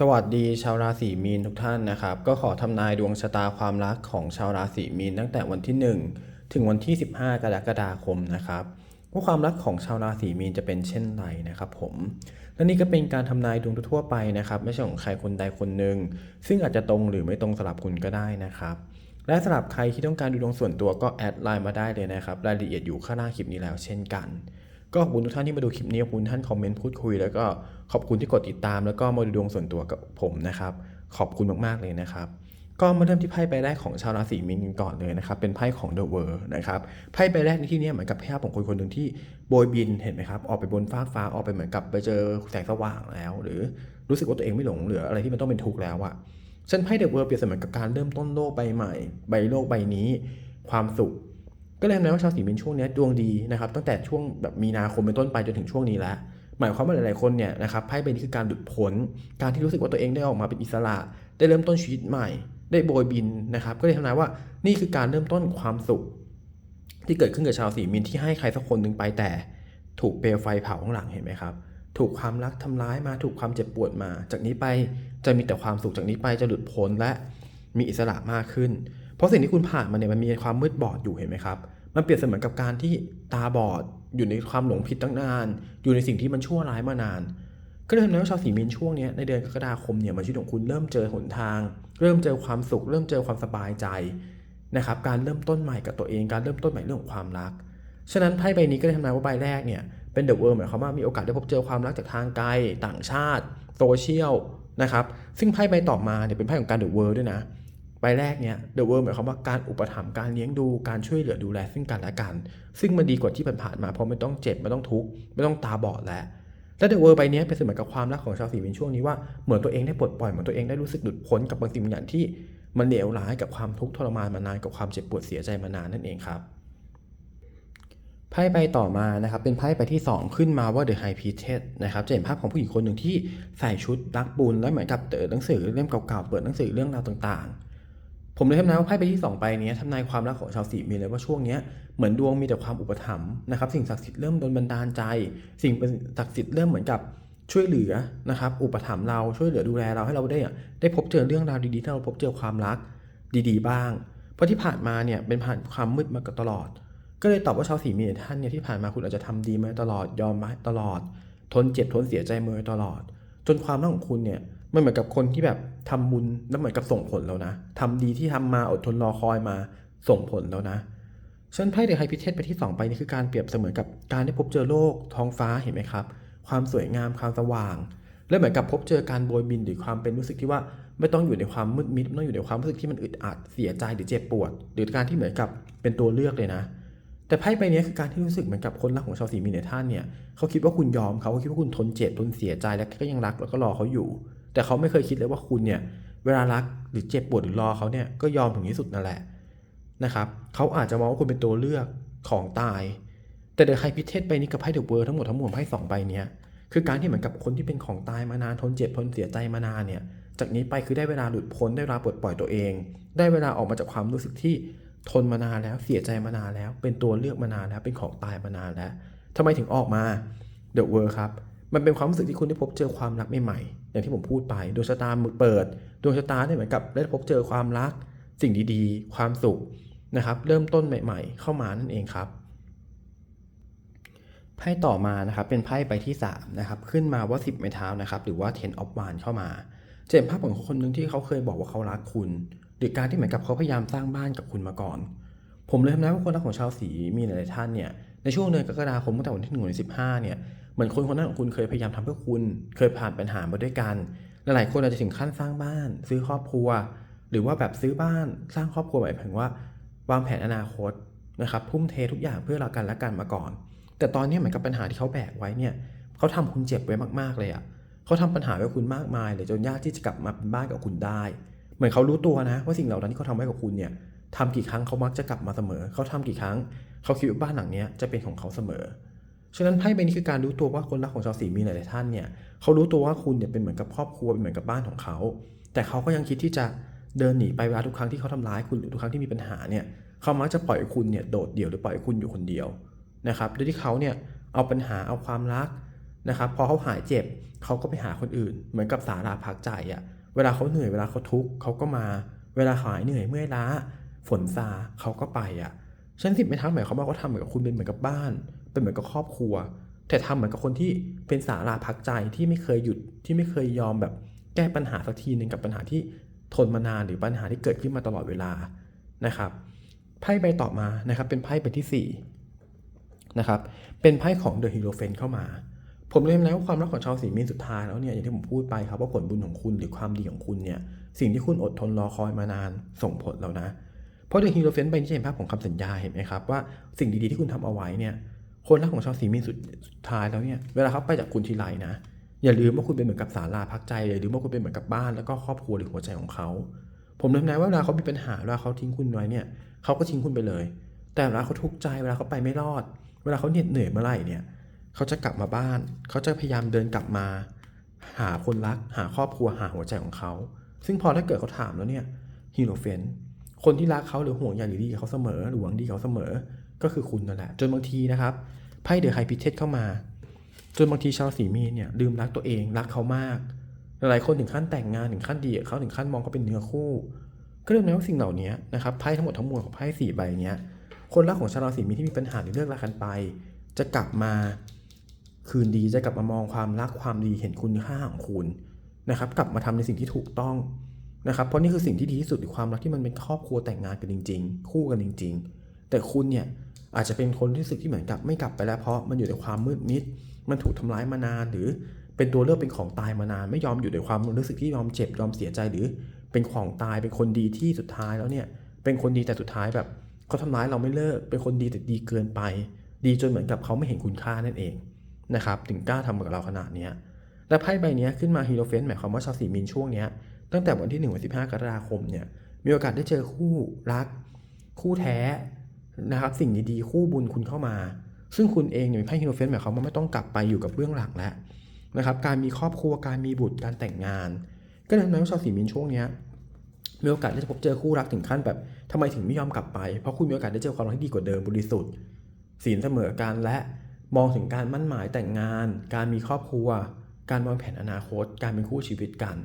สวัสดีชาวราศีมีนทุกท่านนะครับ ก็ขอทำนายดวงชะตาความรักของชาวราศีมีนตั้งแต่วันที่ 1 ถึงวันที่ 15 กรกฎาคมนะครับว่าความรักของชาวราศีมีนจะเป็นเช่นไรนะครับผมและนี่ก็เป็นการทำนายดวงทั่วไปนะครับ ไม่ใช่ของใครคนใดคนหนึ่งซึ่งอาจจะตรงหรือไม่ตรงสลับคุณก็ได้นะครับและสำหรับใครที่ต้องการดูดวงส่วนตัวก็แอดไลน์มาได้เลยนะครับ รายละเอียดอยู่ข้างล่างคลิปนี้แล้วเช่นกัน ก็ขอบคุณทุกท่านที่มาดูคลิปนี้ขอบคุณท่านคอมเมนต์พูดคุย แล้วก็ขอบคุณที่กดติดตามแล้วก็มาดูดวงส่วนตัวกับผมนะครับ ขอบคุณมากๆเลยนะครับก็มาเริ่มที่ไพ่ใบแรกของชาวราศีมีนกันก่อนเลยนะครับเป็นไพ่ของ The World นะครับไพ่ใบแรกในที่นี้เหมือนกับภาพของคนคนหนึ่งที่โบยบินเห็นไหมครับออกไปบนฟ้าฟ้าออกไปเหมือนกับไปเจอแสงสว่างแล้ว หรือรู้สึกว่าตัวเองไม่หลงเหลืออะไรที่มันต้องเป็นทุกข์แล้วอะเช่นไพ่ The World เปรียบเสมือนกับการเริ่มต้นโลกใบใหม่ ใบโลกใบนี้ ความสุข ก็เลยทำให้ว่าชาวสีมีนช่วงนี้ดวงดีนะครับตั้งแต่ช่วงแบบมีนาคมเป็นต้นไปจนถึงช่วงนี้แล้วหมายความว่าหลายๆคนเนี่ยนะครับไพ่ใบนี้คือการหลุดพ้นการที่รู้สึกว่าตัวเองได้ออกมาเป็นอิสระ ได้เริ่มต้นชีวิตใหม่ ได้โบยบินนะครับ ก็เลยทำนายว่านี่คือการเริ่มต้นความสุข ที่เกิดขึ้นกับชาวสีมีนที่ให้ใครสักคนหนึ่งไปแต่ถูกเปลวไฟเผาข้างหลังเห็นไหมครับ ถูกความรักทำร้ายมาถูกความเจ็บปวดมา จากนี้ไปจะมีแต่ความสุขจากนี้ไปจะหลุดพ้นและมีอิสระมากขึ้น เพราะสิ่งที่คุณผ่านมาเนี่ยมันมีความมืดบอดอยู่เห็นไหมครับ มันเปรียบเสมือนกับการที่ตาบอดอยู่ในความหลงผิดตั้งนาน อยู่ในสิ่งที่มันชั่วร้ายมานาน ก็เลยทำให้ชาวสีมีนช่วงนี้ในเดือนกรกฎาคมเนี่ยมันชีวิตของคุณเริ่มเจอหนทาง เริ่มเจอความสุข เริ่มเจอความสบายใจนะครับการเริ่มต้นใหม่กับตัวเองการเริ่มต้นใหม่เรื่องของความรัก ฉะนั้นไพ่ใบนี้ก็เลยทำนายว่าใบแรกเนี่ยเป็นเดอะเวิร์มหมายความว่ามีโอกาสได้พบเจอความรักจากทางไกลต่างชาติโซเชียลนะครับซึ่งไพ่ใบต่อมาเนี่ยเป็นไพ่ของการเดอะเวิร์ด้วยนะ แรกเนี่ยเดอะเวิร์หมายความว่าการอุปถัมภ์การเลี้ยงดูการช่วยเหลือดูแลซึ่งกันและกัน ซึ่งมันดีกว่าที่ผ่านๆมาเพราะไม่ต้องเจ็บไม่ต้องทุกข์ไม่ต้องตาบอดแล้วและเดอะเวิร์ใบนี้เป็นเสมือนกับความรักของชาวสีมินช่วงนี้ว่าเหมือนตัวเองได้ปลดปล่อยเหมือนตัวเองได้รู้สึกหลุดพ้นกับบางสิ่งบางอย่างที่มันเลวร้ายกับความทุกข์ทรมานมานานกับความเจ็บปวดเสียใจมานานนั่นเองครับไพ่ใบต่อมานะครับเป็นไพ่ใบที่ 2 ขึ้นมาว่า The High Priestess นะครับจะเห็นภาพของผู้หญิงคนหนึ่งที่ใส่ชุดรักบุญแล้วเหมือนกับเปิดหนังสือเล่มเก่าๆเปิดหนังสือเรื่องราวต่างๆ ผมเลยทำนายว่าไพ่ใบที่ 2 ไปเนี้ยทำนายความรักของชาวสีมีเลยว่าช่วงเนี้ยเหมือนดวงมีแต่ความอุปถัมภ์นะครับสิ่งศักดิ์สิทธิ์เริ่มโดนบันดาลใจ สิ่งศักดิ์สิทธิ์เริ่มเหมือนกับช่วยเหลือนะครับอุปถัมภ์เราช่วยเหลือดูแลเราให้เราได้อะได้พบเจอเรื่องราวดีๆที่เราพบเจอความรักดีๆ บ้าง เพราะที่ผ่านมาเนี่ยเป็นผ่านความมืดมาตลอด ก็เลยตอบว่าชาวสีมีท่านเนี่ยที่ผ่านมาคุณอาจจะทำดีมาตลอดยอมมาตลอด ทนเจ็บทนเสียใจมาตลอด จนความรักของคุณเนี่ยมันเหมือนกับคนที่แบบ ทำบุญแล้วเหมือนกับส่งผลแล้วนะทำดีที่ทำมาอดทนรอคอยมาส่งผลแล้วนะฉันไพ่เดอะไฮพิเทสไปที่2ไปนี่คือการเปรียบเสมือนกับการได้พบเจอโลกท้องฟ้าเห็นไหมครับ ความสวยงามความสว่าง และเหมือนกับพบเจอการโบยบินหรือความเป็นรู้สึกที่ว่าไม่ต้องอยู่ในความมืดมิดไม่ต้องอยู่ในความรู้สึกที่มันอึดอัดเสียใจหรือเจ็บปวด หรือการที่เหมือนกับเป็นตัวเลือกเลยนะ แต่ไพ่ใบนี้คือการที่รู้สึกเหมือนกับคนรักของชาวสีมีเนท่านเนี่ยเขาคิดว่าคุณยอมเขาเขาคิดว่าคุณทนเจ็บทนเสียใจแล้วก็ยังรักแล้วก็รอเขาอยู่ แต่เขาไม่เคยคิดเลยว่าคุณเนี่ยเวลารักหรือเจ็บปวดหรือรอเขาเนี่ยก็ยอมถึงที่สุดนั่นแหละนะครับเขาอาจจะมองว่าคุณเป็นตัวเลือกของตาย แต่เดอะไฮพิเทสใบนี้กับไพ่เดอะเวิร์ทั้งหมดทั้งมวลไพ่สองใบเนี้ยคือการที่เหมือนกับคนที่เป็นของตายมานานทนเจ็บทนเสียใจมานานเนี่ยจากนี้ไปคือได้เวลาหลุดพ้นได้เวลาปลดปล่อยตัวเอง ได้เวลาออกมาจากความรู้สึกที่ทนมานานแล้วเสียใจมานานแล้ว เป็นตัวเลือกมานานแล้วเป็นของตายมานานแล้วทำไมถึงออกมา The World ครับ มันเป็นความรู้สึกที่คุณได้พบเจอความรักใหม่ๆ อย่างที่ผมพูดไปดวงชะตามือเปิดดวงชะตาเนี่ยเหมือนกับได้พบเจอความรัก สิ่งดีๆ ความสุขนะครับ เริ่มต้นใหม่ ๆ เข้ามานั่นเองครับไพ่ต่อมานะครับเป็นไพ่ใบที่3นะครับขึ้นมาว่า 10 ไม้เท้านะครับหรือว่า Ten of Wands เข้ามาจะเห็นภาพของคนหนึ่งที่เขาเคยบอกว่าเขารักคุณ หรือการที่เหมือนกับเขาพยายามสร้างบ้านกับคุณมาก่อน ผมเลยทำนายว่าคนรักของชาวสีมีหลายท่านเนี่ยในช่วงเดือนกรกฎาคมตั้งแต่วันที่หนึ่งถึงสิบห้าเนี่ย เหมือนคนคนนั้นของคุณเคยพยายามทำเพื่อคุณ เคยผ่านปัญหามาด้วยกันหลายคนอาจจะถึงขั้นสร้างบ้าน ซื้อครอบครัว หรือว่าแบบซื้อบ้านสร้างครอบครัวหมายถึงว่าวางแผนอนาคตนะครับทุ่มเททุกอย่างเพื่อเรากันและกันมาก่อน แต่ตอนนี้เหมือนกับปัญหาที่เขาแบกไว้เนี่ยเขาทำคุณเจ็บไว้มากๆเลยอะ่ะเขาทำปัญหาไว้คุณมากมายเลยจนยากที่จะกลับมาเป็นบ้านกับคุณได้ เหมือนเขารู้ตัวนะ ว่าสิ่งเหล่านั้นที่เขาทำไว้กับคุณเนี่ยทำกี่ครั้งเขามักจะกลับมาเสมอ เขาทำกี่ครั้ง เขาคิดว่าบ้านหลังนี้จะเป็นของเขาเสมอ ฉะนั้นไพ่ใบนี้คือการรู้ตัวว่าคนรักของชาวสีมีหลายท่านเนี่ยเขารู้ตัวว่าคุณเนี่ยเป็นเหมือนกับครอบครัวเป็นเหมือนกับบ้านของเขา แต่เขาก็ยังคิดที่จะเดินหนีไปเวลาทุกครั้งที่เขาทำร้ายคุณหรือทุกครั้งที่มีปัญหาเนี่ยเขามักจะปล่อยคุณเนี่ยโดดเดี่ยวหรือปล่อยคุณอยู่คนเดียวนะครับโดยที่เขาเนี่ยเอาปัญหาเอาความรักนะครับพอเขาหายเจ็บเขาก็ไปหาคนอื่น เหมือนกับสาราพักใจอะเวลาเขาเหนื่อยเวลาเขาทุกข์เขาก็มา เวลาหายเหนื่อยเมื่อยล้า ฝนซาเขาก็ไปอะฉันสิบไม่ทักหมายความว่าเขาทำเหมือนกับคุณเป็นเหมือนกับบ้าน เป็นเหมือนกับครอบครัว แต่ทำเหมือนกับคนที่เป็นสาราพักใจที่ไม่เคยหยุดที่ไม่เคยยอมแบบแก้ปัญหาสักทีหนึ่งกับปัญหาที่ทนมานานหรือปัญหาที่เกิดขึ้นมาตลอดเวลานะครับไพ่ใบต่อมานะครับเป็นไพ่ใบที่สี่นะครับเป็นไพ่ของเดอะฮีโรเฟนเข้ามา ผมเรียนแล้วความรักของชาวสีมีนสุดท้ายแล้วเนี่ยอย่างที่ผมพูดไปครับว่าผลบุญของคุณหรือความดีของคุณเนี่ยสิ่งที่คุณอดทนรอคอยมานานส่งผลแล้วนะ เพราะเดอะฮีโรเฟนเป็นที่เห็นภาพของคำสัญญาเห็นไหมครับว่าสิ่งดีๆที่คุณทำเอาไว้เนี่ย คนรักของชาวสีมีนสุดสุดท้ายแล้วเนี่ยเวลาเขาไปจากคุณทีไรนะอย่าลืมว่าคุณเป็นเหมือนกับศาลาพักใจอย่าลืมว่าคุณเป็นเหมือนกับบ้านแล้วก็ครอบครัวหรือหัวใจของเขาผมนึกนะว่าเวลาเขามีปัญหาเวลาเขาทิ้งคุณไว้เนี่ยเขาก็ทิ้งคุณไปเลย แต่เวลาเขาทุกข์ใจเวลาเขาไปไม่รอด เวลาเขาเหน็ดเหนื่อยเมื่อไหร่เนี่ยเขาจะกลับมาบ้าน เขาจะพยายามเดินกลับมา หาคนรัก หาครอบครัวหาหัวใจของเขา ซึ่งพอถ้าเกิดเขาถามแล้วเนี่ยฮีโรเฟนคนที่รักเขาหรือห่วงใยหรือดีกับเขาเสมอหรือหวังดีกับเขาเสมอ ก็คือคุณนั่นแหละ จนบางทีนะครับไพ่เดอะไฮพิเทสเข้ามา จนบางทีชาวสีมีเนี่ยลืมรักตัวเองรักเขามาก หลายคนถึงขั้นแต่งงานถึงขั้นดีเขาถึงขั้นมองเขาเป็นเนื้อคู่ก็เรื่องนั้ว่าสิ่งเหล่านี้นะครับไพ่ทั้งหมดทั้งมวลของไพ่สี่ใบเนี้ยคนรักของชาวราศีมีนที่มีปัญหาหรือเลิกรักกันไป จะกลับมาคืนดีจะกลับมามองความรักความดีเห็นคุณค่าของคุณนะครับ กลับมาทำในสิ่งที่ถูกต้องนะครับ เพราะนี่คือสิ่งที่ดีที่สุดหรือความรักที่มันเป็นครอบครัวแต่งงานกันจริง ๆ คู่กันจริง ๆ แต่คุณเนี่ย อาจจะเป็นคนที่รู้สึกที่เหมือนกับไม่กลับไปแล้วเพราะมันอยู่ในความมืดมิด มันถูกทำร้ายมานาน หรือเป็นตัวเลือกเป็นของตายมานาน ไม่ยอมอยู่ในความรู้สึกที่ยอมเจ็บยอมเสียใจหรือเป็นของตายเป็นคนดีที่สุดท้ายแล้วเนี่ยเป็นคนดีแต่สุดท้ายแบบเขาทำร้ายเราไม่เลิกเป็นคนดีแต่ดีเกินไป ดีจนเหมือนกับเขาไม่เห็นคุณค่านั่นเองนะครับถึงกล้าทำกับเราขนาดนี้และไพ่ใบนี้ขึ้นมาฮีโรเฟนหมายความว่าชาวสีมีนช่วงนี้ตั้งแต่วันที่1วันที่15 กรกฎาคมเนี่ยมีโอกาสได้เจอคู่รัก คู่แท้ นะครับสิ่งดีๆคู่บุญคุณเข้ามา ซึ่งคุณเองเนี่ยไพ่ฮีโรเฟนหมายความว่าไม่ต้องกลับไปอยู่กับเบื้องหลังแล้วนะครับการมีครอบครัวการมีบุตรการแต่งงาน ก็เลยทำให้ชาวสีมีนช่วงนี้มีโอกาสได้พบเจอคู่รักถึงขั้นแบบทำไมถึงไม่ยอมกลับไป เพราะคุณมีโอกาสได้เจอความรักที่ดีกว่าเดิมบริสุทธิ์ศีลเสมอกันและมองถึงการมั่นหมายแต่งงาน การมีครอบครัว การวางแผนอนาคต การเป็นคู่ชีวิตกัน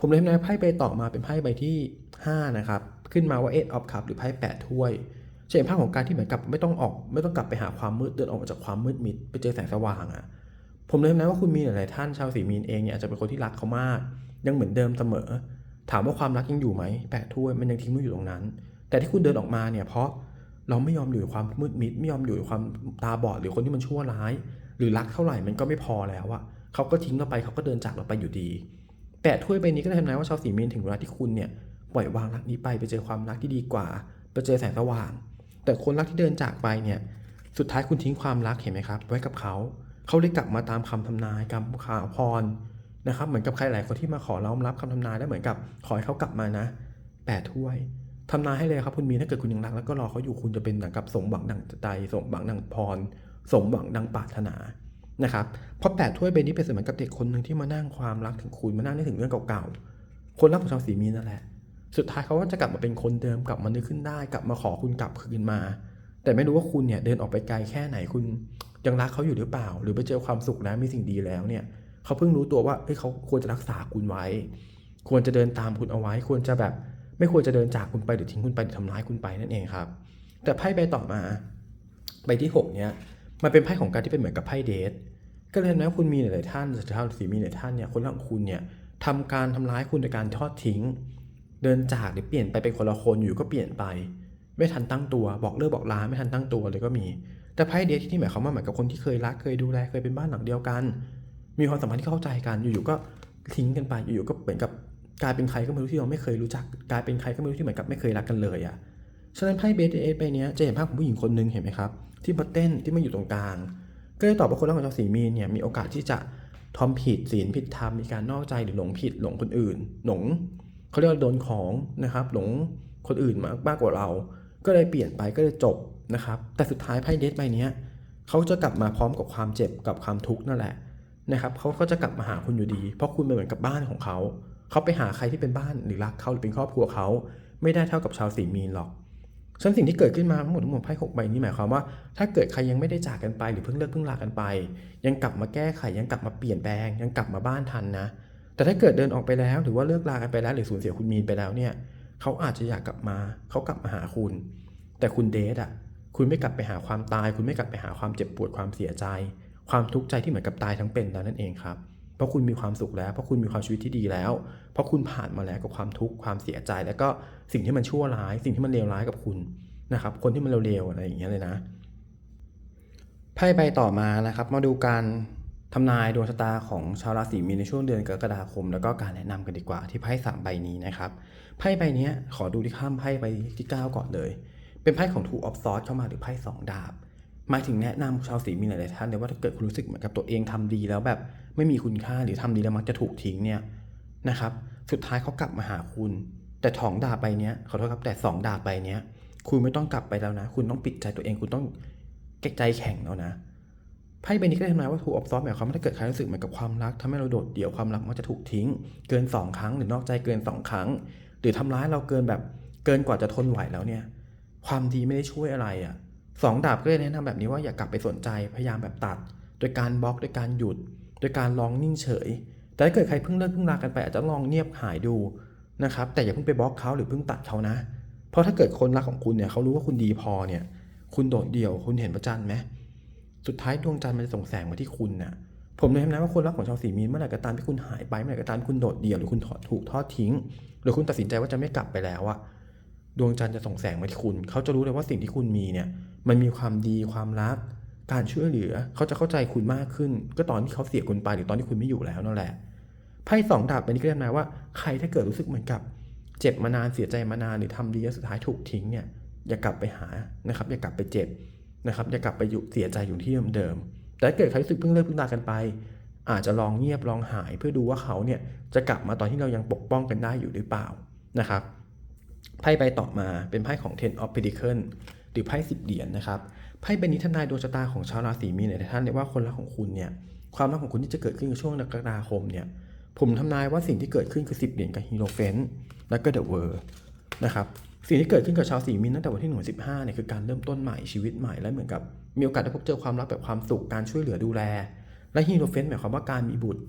ผมเลยทำนายไพ่ใบต่อมาเป็นไพ่ใบที่ 5 นะครับ ขึ้นมาว่า Eight of Cups หรือไพ่8ถ้วย จะเห็นภาพของการที่เหมือนกับไม่ต้องออก ไม่ต้องกลับไปหาความมืดเดินออกมาจากความมืดมิดไปเจอแสงสว่างอะ่ะผมเลยนายว่าคุณมีหลายๆท่านชาวสีมีนเองเนี่ยอาจจะเป็นคนที่รักเขามาก ยังเหมือนเดิมเสมอ ถามว่าความรักยังอยู่ไหมแปดถ้วยมันยังทิ้งไม่อยู่ตรงนั้น แต่ที่คุณเดินออกมาเนี่ยเพราะเราไม่ยอมอยู่ความมืดมิด ไม่ยอมอยู่ความตาบอดหรือคนที่มันชั่วร้าย หรือรักเท่าไหร่มันก็ไม่พอแล้วอะเขาก็ทิ้งเราไปเขาก็เดินจากเราไปอยู่ดีแปดถ้วยใบนี้ก็ทำนายว่าชาวสีมีนถึงเวลาที่คุณเนี่ยปล่อยวางรักนี้ไปไปเจอความรักที่ดีกว่า ไปเจอแสงสว่าง แต่คนรักที่เดินจากไปเนี่ย สุดท้ายคุณทิ้งความรักเห็นไหมครับ ไว้กับเขา เขาได้กลับมาตามคำทำนายคำข่าวพรนะครับ เหมือนกับใครหลายคนที่มาขอล้อมรับคำทำนายแล้วเหมือนกับขอให้เขากลับมานะแปดถ้วยทำนายให้เลยครับคุณมีถ้าเกิดคุณยังรักแล้วก็รอเขาอยู่คุณจะเป็นหนังกับสมหวังดังใจสมหวังดังพร สมหวังดังปรารถนานะครับเพราะแปดถ้วยใบนี้เป็นเสมือนกับเด็กคนหนึ่งที่มานั่งความรักถึงคุณมานั่งนึกถึงเรื่องเก่าๆคนรักของชาวสีมีนนั่นแหละ สุดท้ายเขาก็จะกลับมาเป็นคนเดิมกลับมานึกขึ้นได้ กลับมาขอคุณกลับคืนมา แต่ไม่รู้ว่าคุณเนี่ยเดินออกไปไกลแค่ไหนคุณยังรักเขาอยู่หรือเปล่า หรือไปเจอความสุขแล้วมีสิ่งดีแล้วเนี่ยเขาเพิ่งรู้ตัวว่าเฮ้ยเขาควรจะรักษาคุณไว้ ควรจะเดินตามคุณเอาไว้ ควรจะแบบไม่ควรจะเดินจากคุณไปหรือทิ้งคุณไปหรือทำร้ายคุณไปนั่นเองครับ แต่ไพ่ใบต่อมาใบที่หกเนี่ยมันเป็นไพ่ของการที่เป็นเหมือนกับไพ่เดทก็เลยนะคุณมีหลายท่านชาวสีมีหลายท่านเนี่ยคนรักของคุณเนี่ยทำการทำร้ายคุณโดยการทอดทิ้ง เดินจากหรือเปลี่ยนไปเป็นคนละคนอยู่ก็เปลี่ยนไป ไม่ทันตั้งตัวบอกเลิกบอกลาไม่ทันตั้งตัวเลยก็มี แต่ไพ่เดทที่นี่หมายความว่าเหมือนกับคนที่เคยรักเคยดูแลเคยเป็นบ้านหลังเดียวกัน มีความสัมพันธ์ที่เข้าใจกันอยู่ๆก็ทิ้งกันไปอยู่ๆก็เหมือนกับกลายเป็นใครก็ไม่รู้ที่เราไม่เคยรู้จักกลายเป็นใครก็ไม่รู้ที่เหมือนกับไม่เคยรักกันเลยอะ่ะฉะนั้นไพ่เบสเอสไปเนี้ยจะเห็นภาพของผู้หญิงคนหนึ่งเห็นไหมครับ ที่มาเต้นที่มาอยู่ตรงกลาง ก็เลยตอบว่าคนรักของชาวสีมีนเนี่ยมีโอกาสที่จะทอมผิดศีลผิดธรรมมีการนอกใจหรือหลงผิดหลงคนอื่น หลง เขาเรียกว่าโดนของนะครับหลงคนอื่นมากมากกว่าเรา ก็เลยเปลี่ยนไปก็เลยจบนะครับ แต่สุดท้ายไพ่เดทใบนี้เขาจะกลับมาพร้อมกับความเจ็บกับความทุกข์นั่นแหละนะครับเขาก็จะกลับมาหาคุณอยู่ดี เพราะคุณเป็นเหมือนกับบ้านของเขาเขาไปหาใครที่เป็นบ้านหรือรักเขาหรือเป็นครอบครัวเขาไม่ได้เท่ากับชาวสีมีนหรอกฉะนันสิ่งที่เกิดขึ้นมาทั้งหมดทั้งมวลไพ่หกใบนี้หมายความว่า ถ้าเกิดใครยังไม่ได้จากกันไปหรือเพิ่งเลิกเพิ่งลากันไป ยังกลับมาแก้ไขยังกลับมาเปลี่ยนแปลง ยังกลับมาบ้านทันนะ แต่ถ้าเกิดเดินออกไปแล้ว หรือว่าเลิกลากันไปแล้วหรือสูญเสียคุณมีนไปแล้วเนี่ยเขาอาจจะอยากกลับมาเขากลับมาหาคุณ แต่คุณเดทอะ คุณไม่กลับไปหาความตาย คุณไม่กลับไปหาความเจ็บปวดความเสียใจ ความทุกข์ใจที่เหมือนกับตายทั้งเป็นแล้วนั่นเองครับเพราะคุณมีความสุขแล้ว เพราะคุณมีความชีวิตที่ดีแล้ว เพราะคุณผ่านมาแล้วกับความทุกข์ความเสียใจ แล้วก็สิ่งที่มันชั่วร้าย สิ่งที่มันเลวร้ายกับคุณนะครับ คนที่มันเร็วๆอะไรอย่างเงี้ยเลยนะไพ่ใบต่อมานะครับ มาดูการ ทำนายดวงชะตาของชาวราศีมีนในช่วงเดือนกรกฎาคม แล้วก็การแนะนำกันดีกว่าที่ไพ่สามใบนี้นะครับไพ่ใบเนี้ยขอดูที่ข้ามไพ่ใบที่เก้าก่อนเลย เป็นไพ่ของ Two of Swords เข้ามาหรือไพ่สองดาบหมายถึงแนะนำชาวสีมีนหลายๆท่านเลยว่าถ้าเกิดคุณรู้สึกเหมือนกับตัวเองทำดีแล้วแบบไม่มีคุณค่าหรือทำดีแล้วมักจะถูกทิ้งเนี่ยนะครับสุดท้ายเขากลับมาหาคุณ แต่ถองดาบใบเนี้ยขอโทษครับแต่สองดาบใบเนี้ยคุณไม่ต้องกลับไปแล้วนะ คุณต้องปิดใจตัวเองคุณต้องเก็กใจแข็งแล้วนะ ไพ่ใบนี้ก็ได้ทำนายว่าถูกออฟซอฟหมายความว่าถ้าเกิดใครรู้สึกเหมือนกับความรักทำให้เราโดดเดี่ยวความรักมักจะถูกทิ้ง เกิน 2 ครั้งหรือนอกใจเกิน 2 ครั้ง หรือทำร้ายเราเกินแบบเกินกว่าจะทนไหวแล้วเนี่ย ความดีไม่ได้ช่วยอะไรอะ่ะสองดาบก็เลยแนะนำแบบนี้ว่าอย่ากลับไปสนใจพยายามแบบตัด โดยการบล็อกโดยการหยุด โดยการลองนิ่งเฉย แต่ถ้าเกิดใครเพิ่งเลิกเพิ่งลากันไปอาจจะลองเงียบหายดูนะครับแต่อย่าเพิ่งไปบล็อกเขาหรือเพิ่งตัดเขานะ เพราะถ้าเกิดคนรักของคุณเนี่ยเขารู้ว่าคุณดีพอเนี่ย คุณโดดเดี่ยวคุณเห็นพระจันไหม สุดท้ายดวงจันทร์มันจะส่งแสงมาที่คุณน่ะผมเลยทำนะว่าคนรักของชาวสีมีนเมื่อไหร่ก็ตามที่คุณหายไปเมื่อไหร่ก็ตามคุณโดดเดี่ยวหรือคุณถูกทอดทิ้ง หรือคุณตัดสินใจว่าจะไม่กลับไปแล้วอะดวงจันทร์จะส่งแสงมาที่คุณ เขาจะรู้เลยว่าสิ่งที่คุณมีเนี่ยมันมีความดีความรัก การช่วยเหลือ เขาจะเข้าใจคุณมากขึ้น ก็ตอนที่เขาเสียคุณไปหรือตอนที่คุณไม่อยู่แล้วนั่นแหละไพ่สองดาบเป็นนี่ก็ได้นะว่าใครถ้าเกิดรู้สึกเหมือนกับ เจ็บมานานเสียใจมานานหรือทำดีแล้วสุดท้ายถูกทิ้งเนี่ยอย่ากลับไปหานะครับอย่ากลับไปเจ็บ นะครับอย่ากลับไปอยู่เสียใจอยู่ที่เดิมๆแต่ถ้าเกิดใครรู้สึกเพิ่งเลิกเพิ่งลากันไป อาจจะลองเงียบลองหายเพื่อดูว่าเขาเนี่ยจะกลับมาตอนที่เรายังปกป้องกันได้อยู่หรือเปล่านะครับไพ่ใบต่อมาเป็นไพ่ของ Ten of Pentacles หรือไพ่สิบเหรียญนะครับไพ่ใบนี้ทำนายดวงชะตาของชาวราศีมีนหลายท่านเลยว่าคนรักของคุณเนี่ยความรักของคุณที่จะเกิดขึ้นในช่วงกรกฎาคมเนี่ยผมทำนายว่าสิ่งที่เกิดขึ้นคือสิบเหรียญกับฮีโรเฟนแล้วก็เดอะเวอร์นะครับ สิ่งที่เกิดขึ้นกับชาวสีมินตั้งแต่วันที่หนึ่งสิบห้าเนี่ยคือการเริ่มต้นใหม่ชีวิตใหม่และเหมือนกับมีโอกาสได้พบเจอความรักแบบความสุขการช่วยเหลือดูแล และฮีโรเฟนหมายความว่าการมีบุตร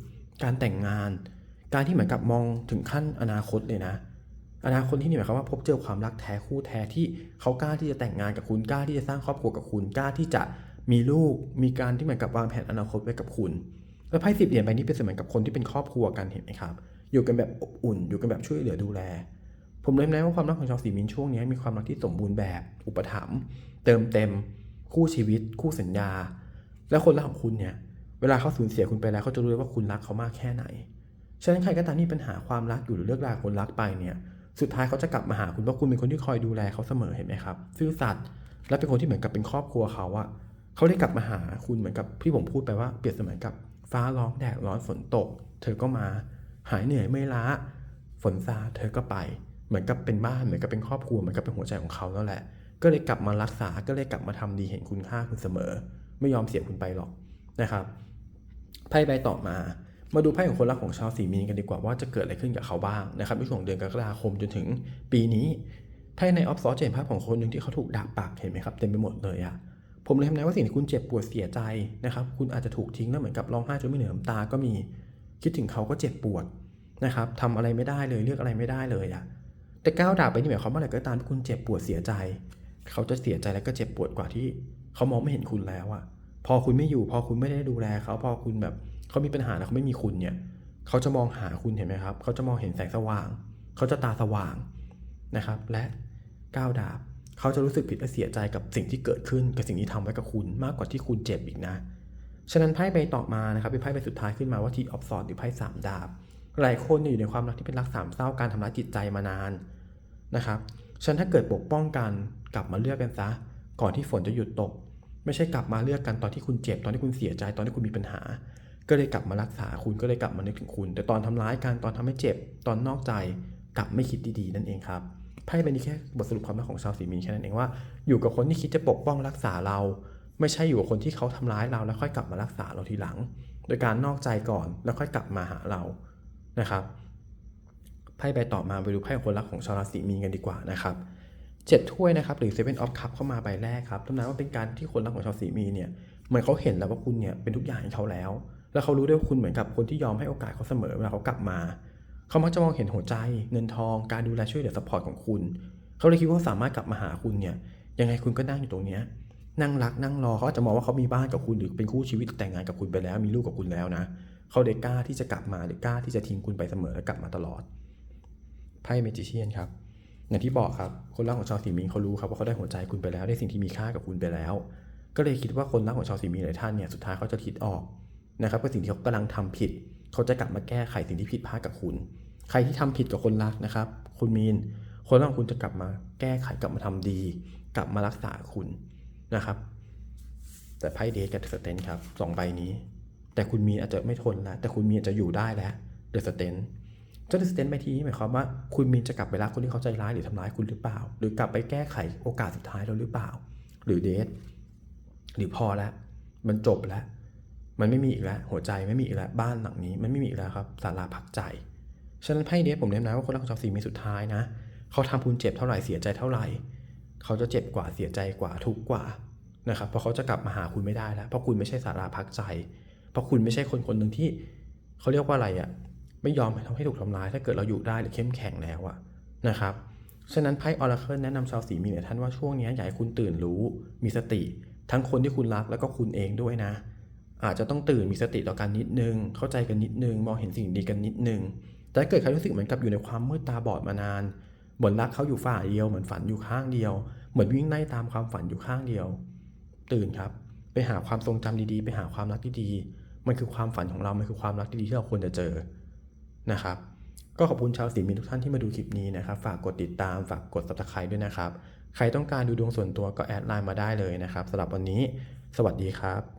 การแต่งงาน การที่เหมือนกับมองถึงขั้นอนาคตเลยนะ อนาคตที่นี่หมายความว่าพบเจอความรักแท้คู่แท้ที่เขากล้าที่จะแต่งงานกับคุณกล้าที่จะสร้างครอบครัวกับคุณกล้าที่จะมีลูก มีการที่เหมือนกับวางแผนอนาคตไว้กับคุณแล้วไพ่สิบเหรียญใบนี้เป็นเสมือนกับคนที่เป็นครอบครัวกันเห็นไหมครับ อยู่กันแบบอบอุ่น อยู่กันแบบช่วยเหลือดูแล ผมเลยแนะว่าความรักของชาวสีมินช่วงนี้มีความรักที่สมบูรณ์แบบ อุปถัมภ์เติมเต็ม คู่ชีวิต คู่สัญญา และคนรักของคุณเนี่ย เวลาเขาสูญเสียคุณไปแล้วเขาจะรู้เลยว่าคุณรักเขามากแค่ไหน ฉะนั้นใครก็ตามที่ปัญหาความรักอยู่หรือเลิกราคนรักไปเนี่ย สุดท้ายเขาจะกลับมาหาคุณเพราะคุณเป็นคนที่คอยดูแลเขาเสมอเห็นไหมครับ ซื่อสัตย์และเป็นคนที่เหมือนกับเป็นครอบครัวเขาอะเขาได้กลับมาหาคุณเหมือนกับที่ผมพูดไปว่าเปรียบเสมือนกับฟ้าร้องแดดร้อนฝนตก เธอก็มา หายเหนื่อยไม่ล้า ฝนซาเธอก็ไป เหมือนกับเป็นบ้านเหมือนกับเป็นครอบครัวเหมือนกับเป็นหัวใจของเขาแล้วแหละ ก็เลยกลับมารักษาก็เลยกลับมาทำดีเห็นคุณค่าคุณเสมอ ไม่ยอมเสียคุณไปหรอกนะครับไพ่ใบต่อมา มาดูไพ่ของคนรักของชาวสีมีนกันดีกว่าว่าจะเกิดอะไรขึ้นกับเขาบ้างนะครับในช่วงเดือนกรกฎาคมจนถึงปีนี้ไพ่ในออฟซอสจะเห็นภาพของคนหนึ่งที่เขาถูกดาปากเห็นไหมครับเต็มไปหมดเลยอะผมเลยทำนายว่าสิ่งที่คุณเจ็บปวดเสียใจนะครับ คุณอาจจะถูกทิ้งแล้วเหมือนกับร้องไห้จนไม่เหนือน้ำตาก็มี คิดถึงเขาก็เจ็บปวดนะครับทำอะไรไม่ได้เลยเลือกอะไรไม่ได้เลยอะ แต่ก้าวดาบไปนี่หมายความว่าอะไรก็ตามที่คุณเจ็บปวดเสียใจ เขาจะเสียใจแล้วก็เจ็บปวดกว่าที่เขามองไม่เห็นคุณแล้วอะพอคุณไม่อยู่ พอคุณไม่ได้ดูแลเขาพอคุณแบบเขามีปัญหาแล้วเขาไม่มีคุณเนี่ย เขาจะมองหาคุณเห็นไหมครับ เขาจะมองเห็นแสงสว่าง เขาจะตาสว่างนะครับ และก้าวดาบ เขาจะรู้สึกผิดและเสียใจกับสิ่งที่เกิดขึ้นกับสิ่งที่ทำไว้กับคุณมากกว่าที่คุณเจ็บอีกนะ ฉะนั้นไพ่ใบต่อมานะครับเป็นไพ่ใบสุดท้ายขึ้นมาว่าที่ออฟซอดหรือไพ่สามดาบ หลายคนเนี่ยอยู่ในความรักที่เป็นรักสามเศร้าการทำร้ายจิตใจมานาน นะครับฉะนันถ้าเกิดปกป้องกันกลับมาเลือกกันซะ ก่อนที่ฝนจะหยุดตก ไม่ใช่กลับมาเลือกกันตอนที่คุณเจ็บตอนที่คุณเสียใจตอนที่คุณมีปัญหา ก็เลยกลับมารักษาคุณก็เลยกลับมานึกถึงคุณ แต่ตอนทำร้ายกันตอนทำให้เจ็บตอนนอกใจกลับไม่คิดดีๆนั่นเองครับไพ่ใบนี้แค่บทสรุปความรักของชาวสีมีนแค่นั้นเองว่า อยู่กับคนที่คิดจะปกป้องรักษาเรา ไม่ใช่อยู่กับคนที่เขาทำร้ายเราแล้วค่อยกลับมารักษาเราทีหลัง โดยการนอกใจก่อนแล้วค่อยกลับมาหาเรานะครับ ไพ่ใบต่อมาไปดูไพ่ของคนรักของชาวราศีมีนกันดีกว่านะครับเจ็ดถ้วยนะครับหรือ Seven of Cup เข้ามาใบแรกครับทำนายว่าเป็นการที่คนรักของชาวสีมีนเนี่ยเหมือนเขาเห็นแล้วว่าคุณเนี่ยเป็นทุกอย่างให้เขาแล้ว แล้วเขารู้ด้วยว่าคุณเหมือนกับคนที่ยอมให้โอกาสเขาเสมอเวลาเขากลับมา เขามักจะมองเห็นหัวใจ เงินทอง การดูแลช่วยเหลือสปอร์ตของคุณ เขาเลยคิดว่าสามารถกลับมาหาคุณเนี่ยยังไงคุณก็นั่งอยู่ตรงเนี้ยนั่งรักนั่งรอเขาจจะมองว่าเขามีบ้านกับคุณหรือเป็นคู่ชีวิตแต่งงานกับคุณไปแล้ว มีลูกกับคุณแล้วนะ เขาเลยกล้าที่จะกลับมาหรือกล้าที่จะทิ้งคุณไปเสมอและกลับมาตลอด ไพ่เมจิเชียนครับอย่างที่บอกครับคนรักของชาวสีมีนเขารู้ครับว่าเขาได้หัวใจคุณไปแล้วได้สิ่งที่มีค่ากับคุณไปแล้ว ก็เลยคิดว่าคนรักของชาวสีมีนหลายท่านเนี่ยสุดท้ายเขาจะคิดออกนะครับว่าสิ่งที่เขากำลังทำผิด เขาจะกลับมาแก้ไขสิ่งที่ผิดพลาดกับคุณ ใครที่ทำผิดกับคนรักนะครับ คุณมีนคนรักของคุณจะกลับมาแก้ไขกลับมาทำดี กลับมารักษาคุณนะครับแต่ไพ่เดทกับเดอะสเตนครับสองใบนี้ แต่คุณมีนอาจจะไม่ทนแล้วแต่คุณมีนอาจจะอยู่ได้แล้วเดอะสเตน เจ้าดสเตนใบทีนี้หมายความว่าคุณมีนจะกลับไปรักคนที่เขาใจร้ายหรือทำร้ายคุณหรือเปล่า หรือกลับไปแก้ไขโอกาสสุดท้ายแล้วหรือเปล่า หรือเดทหรือพอแล้วมันจบแล้ว มันไม่มีอีกแล้วหัวใจไม่มีอีกแล้วบ้านหลังนี้ มันไม่มีอีกแล้วครับศาลาพักใจฉะนั้นไพ่เดทผมแนะนำว่าคนรักของชาวสีมีสุดท้ายนะเขาทำคุณเจ็บเท่าไหร่เสียใจเท่าไหร่ เขาจะเจ็บกว่าเสียใจกว่าทุกกว่านะครับเพราะเขาจะกลับมาหาคุณไม่ได้แล้ว เพราะคุณไม่ใช่สาราพักใจ เพราะคุณไม่ใช่คนคนหนึ่งที่เขาเรียกว่าอะไรอะ่ะ ไม่ยอมให้ทำให้ถูกทำร้าย ถ้าเกิดเราอยู่ได้หรือเข้มแข็งแล้วอะนะครับฉะนั้นไพ่ออราเคิลแนะนำชาวสีมีเนี่ยท่านว่าช่วงนี้อยากให้คุณตื่นรู้มีสติ ทั้งคนที่คุณรักแล้วก็คุณเองด้วยนะ อาจจะต้องตื่นมีสติต่อกันนิดนึง เข้าใจกันนิดนึง มองเห็นสิ่งดีกันนิดนึง แต่ถ้าเกิดใครรู้สึกเหมือนกับอยู่ในความมืดตาบอดมานานเหมือนรักเขาอยู่ฝ่ายเดียวเหมือนฝันอยู่ข้างเดียว เหมือนวิ่งไล่ตามความฝันอยู่ข้างเดียว ตื่นครับ ไปหาความทรงจำดีๆ ไปหาความรักที่ดีมันคือความฝันของเรา มันคือความรักที่ดีที่เราควรจะเจอ นะครับก็ขอบคุณชาวสีมีทุกท่านที่มาดูคลิปนี้นะครับ ฝากกดติดตาม ฝากกด subscribe ด้วยนะครับ ใครต้องการดูดวงส่วนตัวก็แอดไลน์มาได้เลยนะครับสำหรับวันนี้ สวัสดีครับ